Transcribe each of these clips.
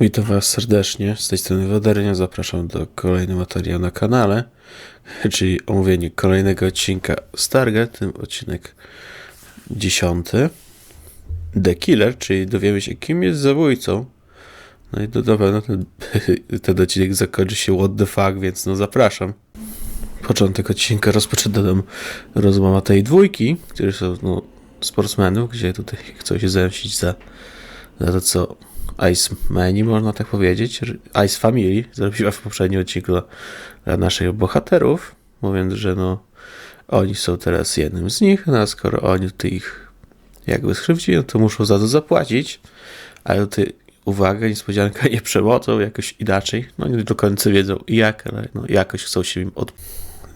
Witam Was serdecznie. Z tej strony Woderynia. Zapraszam do kolejnego materiału na kanale, czyli omówienie kolejnego odcinka Stargate, ten odcinek dziesiąty. The Killer, czyli dowiemy się, kim jest zabójcą. No i na pewno ten, ten odcinek zakończy się what the fuck, więc no zapraszam. Początek odcinka rozpoczyna nam rozmowa tej dwójki, którzy są no, sportsmenów, gdzie tutaj chcą się zemścić za, za to, co Ice Mani, można tak powiedzieć. Ice Family zrobiła w poprzednim odcinku dla, naszych bohaterów, mówiąc, że no oni są teraz jednym z nich, no a skoro oni tutaj ich jakby skrzywdzili, no to muszą za to zapłacić, ale tutaj uwaga, niespodzianka, nie przemocą, jakoś inaczej, no nie do końca wiedzą jak, ale no jakoś chcą się im od...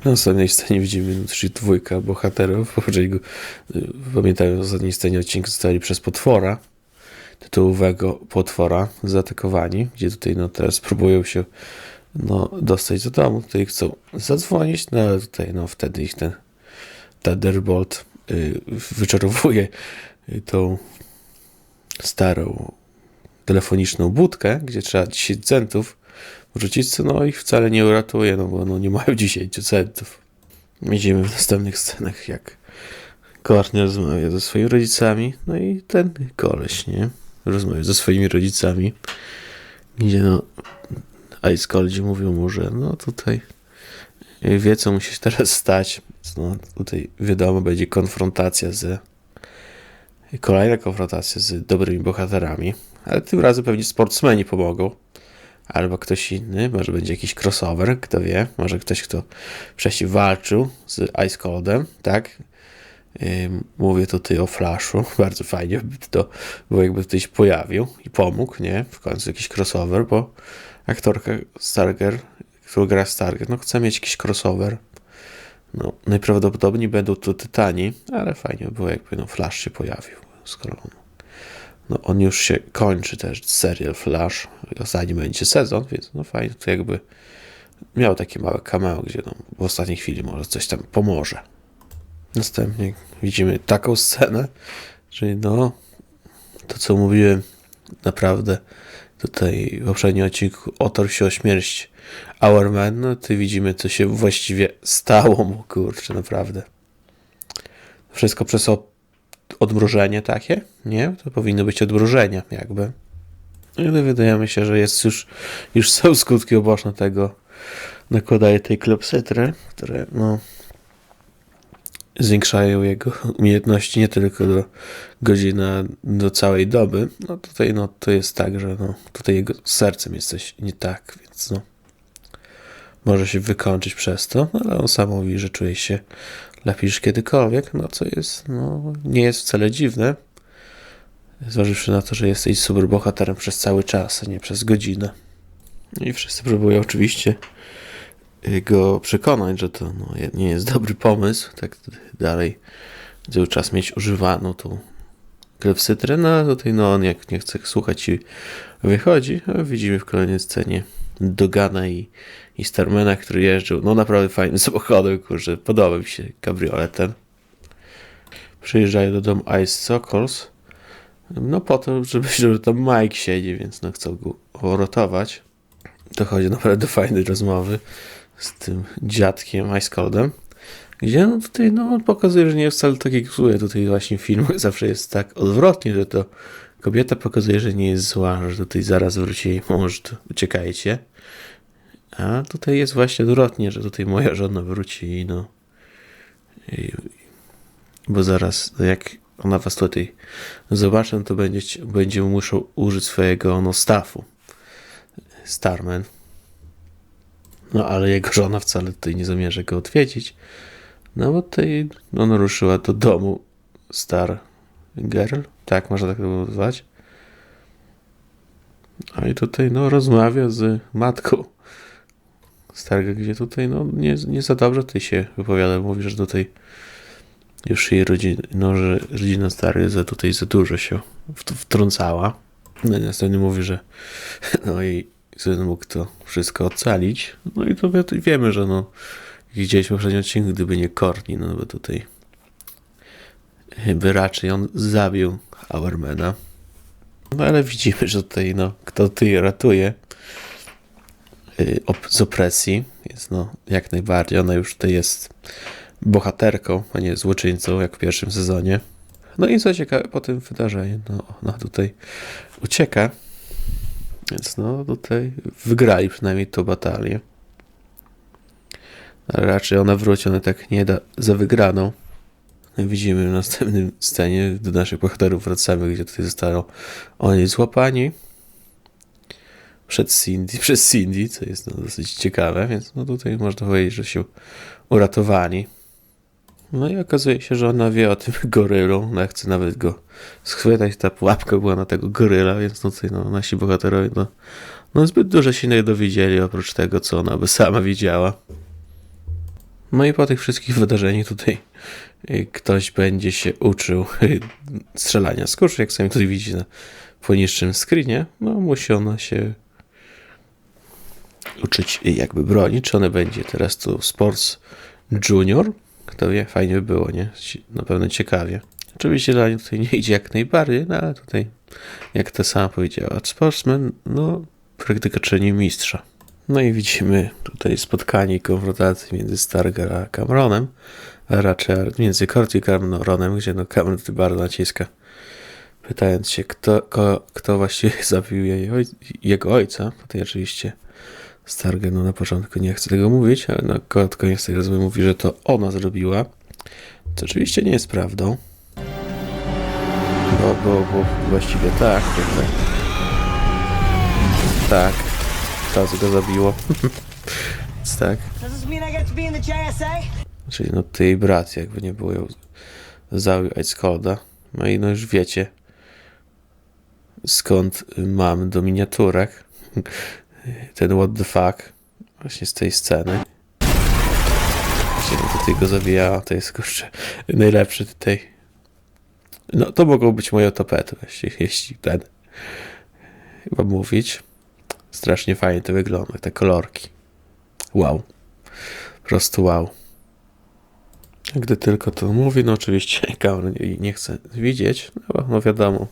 Na następnej scenie widzimy no, czyli dwójka bohaterów, w poprzednim, pamiętają, w ostatniej scenie odcinku zostali przez potwora, tytułowego potwora zaatakowani, gdzie tutaj no teraz próbują się no, dostać do domu, tutaj chcą zadzwonić, no ale tutaj no wtedy ich ten Thunderbolt y, wyczarowuje y, tą starą telefoniczną budkę, gdzie trzeba 10 centów wrzucić, co no ich wcale nie uratuje, no bo no, nie mają 10 centów. Widzimy w następnych scenach, jak Courtney rozmawia ze swoimi rodzicami, no i ten koleś, nie? Rozmawia ze swoimi rodzicami, gdzie no Ice mówił mu, że no tutaj wie, co musi się teraz stać. No tutaj wiadomo, będzie konfrontacja z kolejna konfrontacja z dobrymi bohaterami, ale tym razem pewnie sportsmeni pomogą. Albo ktoś inny, może będzie jakiś crossover, kto wie, może ktoś, kto wcześniej walczył z Ice Coldem, tak? Mówię tutaj o Flashu. Bardzo fajnie by to było, jakby ktoś pojawił i pomógł, nie? W końcu jakiś crossover, bo aktorka Starger, która gra Starger, no chce mieć jakiś crossover. No, najprawdopodobniej będą to Tytani, ale fajnie by było, jakby no, Flash się pojawił, skoro no, on już się kończy też serial Flash, ostatni będzie sezon, więc no fajnie, to jakby miał takie małe cameo, gdzie no, w ostatniej chwili może coś tam pomoże. Następnie widzimy taką scenę, czyli no, to co mówiłem, naprawdę tutaj w poprzednim odcinku otarł się o śmierć Hourman, no to widzimy, co się właściwie stało mu, kurczę, naprawdę. Wszystko przez odmrożenie takie, nie? To powinno być odmrożenie, jakby. Ale wydaje mi się, że jest już, już są skutki uboczne tego nakładaje tej klepsydry, które, no, zwiększają jego umiejętności nie tylko do godziny, do całej doby. No tutaj no, to jest tak, że no, tutaj jego sercem jest coś nie tak, więc no, może się wykończyć przez to, no, ale on sam mówi, że czuje się lepiej niż kiedykolwiek, no co jest, no, nie jest wcale dziwne, zważywszy na to, że jesteś super bohaterem przez cały czas, a nie przez godzinę. I wszyscy próbują oczywiście go przekonać, że to no, nie jest dobry pomysł, tak dalej cały czas mieć używaną tą klepsydrę, no a tutaj no on jak nie chce słuchać i wychodzi, a widzimy w kolejnej scenie Dogana i, i Starmana, który jeżdżą, no naprawdę fajnym samochodem, kurczę, podoba mi się kabrioletem. Przyjeżdżają do domu Ice Sokols, no po to, żeby, żeby tam Mike siedzi, więc no chcą go uratować. Dochodzi naprawdę do fajnej rozmowy z tym dziadkiem Ice Coldem, gdzie no tutaj no, on pokazuje, że nie jest wcale taki zły. Tutaj właśnie film zawsze jest tak odwrotnie, że to kobieta pokazuje, że nie jest zła, że tutaj zaraz wróci jej mąż, uciekajcie. A tutaj jest właśnie odwrotnie, że tutaj moja żona wróci i no. I, bo zaraz, no jak ona was tutaj zobaczy, to będzie, będzie musiał użyć swojego no, stafu. Starman. No ale jego żona wcale tutaj nie zamierza go odwiedzić. No bo tutaj ona ruszyła do domu Star Girl, tak można tak to nazwać. A i tutaj no rozmawia z matką Starga, gdzie tutaj no nie, nie za dobrze tutaj się wypowiada. Mówi, że tutaj już jej rodzina, no, że rodzina Starga za tutaj za dużo się wtrącała. No i następnie mówi, że no i syn mógł to wszystko ocalić. No i to wiemy, że no, widzieliśmy poprzednim odcinku, gdyby nie Courtney, no bo tutaj by raczej on zabił Auermana. No ale widzimy, że tutaj, no, kto tutaj ratuje y, z opresji, jest no, jak najbardziej, ona już tutaj jest bohaterką, a nie złoczyńcą, jak w pierwszym sezonie. No i co ciekawe, po tym wydarzeniu, no, ona tutaj ucieka, więc no, tutaj wygrali przynajmniej tą batalię. Ale raczej ona wróci, ona tak nie da za wygraną. No Widzimy w następnym scenie, do naszych bohaterów wracamy, gdzie tutaj zostają oni złapani przed Cindy, przez Cindy, co jest no, dosyć ciekawe, więc no tutaj można powiedzieć, że się uratowali. No i okazuje się, że ona wie o tym gorylu, ona chce nawet go schwytać, ta pułapka była na tego goryla, więc no tutaj no, nasi bohaterowie no, no zbyt dużo się nie dowiedzieli, oprócz tego, co ona by sama widziała. No i po tych wszystkich wydarzeniach tutaj y, ktoś będzie się uczył y, strzelania z kuszy, jak sami tutaj widzicie na poniższym screenie, no musi ona się uczyć y, jakby broni, czy one będzie teraz tu Sports Junior, fajnie by było, nie? Na pewno ciekawie. Oczywiście dla tutaj nie idzie jak najbardziej, no ale tutaj, jak ta sama powiedziała, Sportsman, no praktyka czyni mistrza. No i widzimy tutaj spotkanie i konfrontację między Starger a Cameronem, a raczej między Corti i Cameronem, gdzie no Cameron bardzo naciska, pytając się, kto, ko, kto właściwie zabił jej oj, jego ojca. Tutaj oczywiście Starger no na początku nie chce tego mówić, ale pod koniec tej rozmowy mówi, że to ona zrobiła, co oczywiście nie jest prawdą. Bo, bo, bo właściwie tak, tutaj. Tak, to go zabiło. Więc tak. Czyli no ty i brat, jakby nie było ją zabił Ice Colda. No i no już wiecie skąd mam do miniaturek ten what the fuck właśnie z tej sceny. Właśnie no tutaj go zabijała, to jest kurczę najlepszy tutaj. No to mogą być moje tapety właśnie, jeśli ten chyba mówić. Strasznie fajnie to wygląda, te kolorki. Wow. Po prostu wow. Gdy tylko to mówi, no oczywiście Cameron jej nie chce widzieć, no, no wiadomo.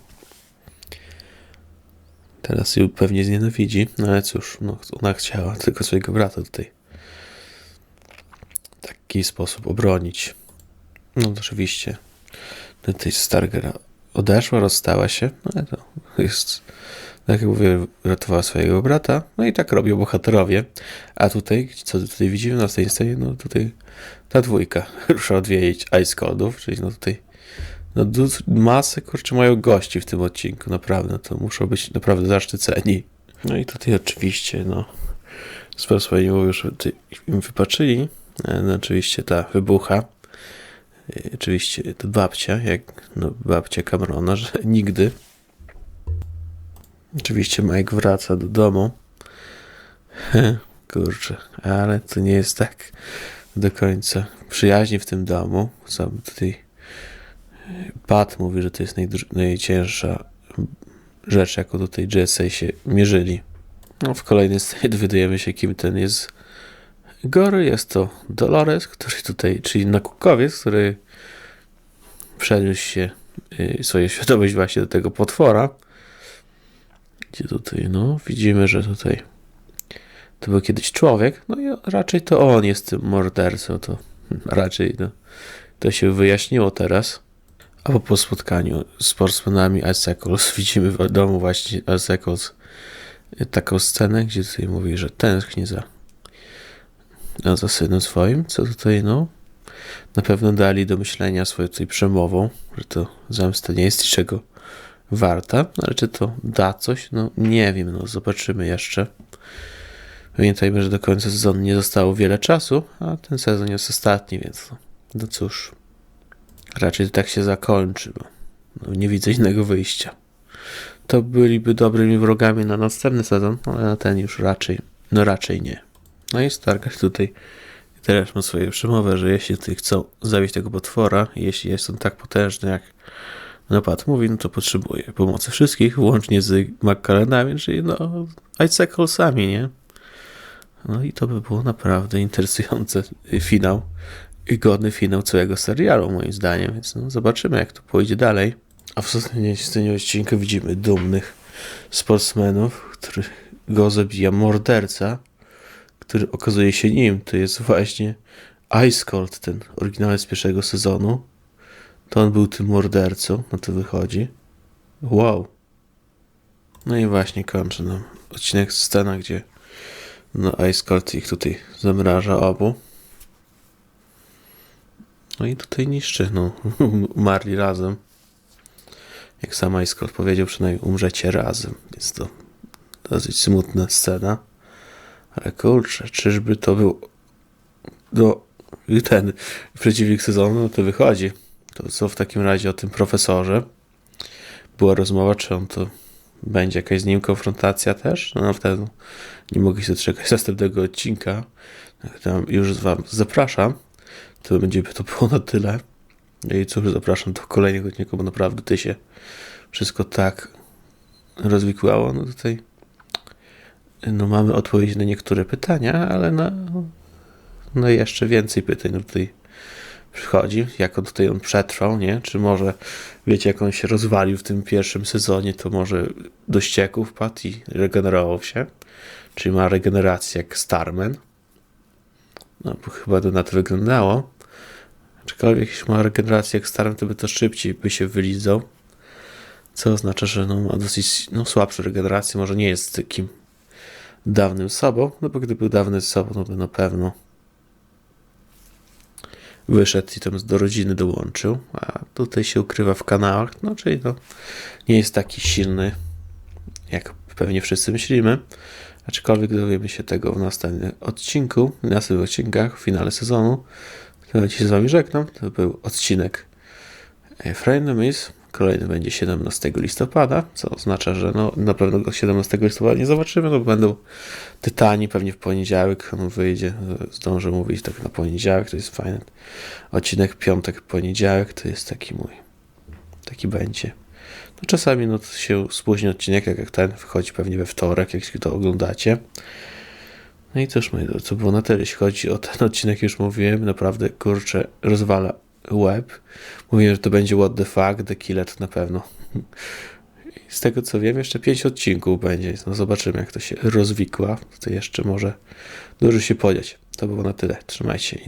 Teraz ją pewnie znienawidzi, no ale cóż, no, ona chciała tylko swojego brata tutaj w taki sposób obronić. No oczywiście tutaj Stargera odeszła, rozstała się, no ale to jest, tak jak mówię, ratowała swojego brata, no i tak robią bohaterowie. A tutaj, co tutaj widzimy na tej scenie, no tutaj ta dwójka rusza odwiedzić Ice Coldów, czyli no tutaj no masę, kurczę, mają gości w tym odcinku, naprawdę, to muszą być naprawdę zaszczyceni. No i tutaj oczywiście, no, że tutaj im wypaczyli, e, no oczywiście ta wybucha, E, oczywiście to babcia, jak no, babcia Camerona, że nigdy. Oczywiście Mike wraca do domu. Kurczę, ale to nie jest tak do końca przyjaźnie w tym domu. Sam tutaj Pat mówi, że to jest najcięższa rzecz, jaką tutaj JSA się mierzyli. No, w kolejnej scenie dowiadujemy się, kim ten jest Gory. Jest to Dolores, który tutaj, czyli nakukowiec, który przeniósł się y, swoją świadomość właśnie do tego potwora. Gdzie tutaj, no, widzimy, że tutaj to był kiedyś człowiek, no i raczej to on jest tym mordercą, to raczej no, to się wyjaśniło teraz. A po, po spotkaniu z sportsmenami Icicles widzimy w domu właśnie Icicles taką scenę, gdzie tutaj mówi, że tęskni za, no, za synem swoim, co tutaj no na pewno dali do myślenia swoją tutaj przemową, że to zemsta nie jest niczego warta, no, ale czy to da coś? No nie wiem, no zobaczymy jeszcze. Pamiętajmy, że do końca sezonu nie zostało wiele czasu, a ten sezon jest ostatni, więc no, no cóż, raczej to tak się zakończy, bo no, nie widzę innego wyjścia. To byliby dobrymi wrogami na następny sezon, ale na ten już raczej, no raczej nie. No i Stargard tutaj teraz ma swoje przemowę, że jeśli tutaj chcą zabić tego potwora, jeśli jest on tak potężny jak napad mówi, no to potrzebuje pomocy wszystkich, łącznie z McCallanami, czyli no Iciclesami, nie? No i to by było naprawdę interesujący finał i godny finał całego serialu, moim zdaniem. Więc no, zobaczymy, jak to pójdzie dalej. A w ostatniej scenie odcinka widzimy dumnych sportsmenów, których go zabija morderca, który okazuje się nim. To jest właśnie Ice Cold, ten oryginalny z pierwszego sezonu. To on był tym mordercą, no to wychodzi. Wow. No i właśnie kończy nam odcinek scena, gdzie no Ice Cold ich tutaj zamraża obu. No i tutaj niszczy, no umarli razem. Jak sam Ice Cold powiedział, przynajmniej umrzecie razem. Jest to dosyć smutna scena. Ale kurczę, czyżby to był no, ten przeciwnik sezonu, no to wychodzi. To co w takim razie o tym profesorze? Była rozmowa, czy on to będzie jakaś z nim konfrontacja też? No wtedy nie mogę się doczekać następnego odcinka. Tam już wam zapraszam. To będzie to było na tyle. I cóż, zapraszam do kolejnego odcinka, bo naprawdę ty się wszystko tak rozwikłało. No tutaj no mamy odpowiedzi na niektóre pytania, ale na, no jeszcze więcej pytań tutaj przychodzi. Jak on tutaj on przetrwał, nie? Czy może, wiecie, jak on się rozwalił w tym pierwszym sezonie, to może do ścieków wpadł i regenerował się. Czyli ma regenerację jak Starman. No, bo chyba to na to wyglądało. Aczkolwiek jeśli ma regenerację jak Starman, to by to szybciej by się wylizał. Co oznacza, że no, ma dosyć no, słabszą regenerację. Może nie jest takim dawnym sobą, no bo gdy był dawny sobą, no to na pewno wyszedł i tam do rodziny dołączył, a tutaj się ukrywa w kanałach, no czyli no, nie jest taki silny, jak pewnie wszyscy myślimy, aczkolwiek dowiemy się tego w następnym odcinku, w następnych odcinkach, w finale sezonu. Ja dzisiaj z wami żegnam, to był odcinek Frenemies, kolejny będzie 17 listopada, co oznacza, że no, na pewno go 17 listopada nie zobaczymy, no bo będą Tytani pewnie w poniedziałek on wyjdzie, zdążę mówić tak na poniedziałek, to jest fajny odcinek, piątek, poniedziałek, to jest taki mój, taki będzie. No czasami no, się spóźni odcinek, jak ten, wychodzi pewnie we wtorek, jak to oglądacie. No i cóż, moi drodzy, to było na tyle, jeśli chodzi o ten odcinek, już mówiłem, naprawdę, kurczę, rozwala web. Mówiłem, że to będzie What the fuck, The Killer to na pewno. Z tego co wiem, jeszcze pięć odcinków będzie. No zobaczymy, jak to się rozwikła. To jeszcze może dużo się podziać. To było na tyle. Trzymajcie.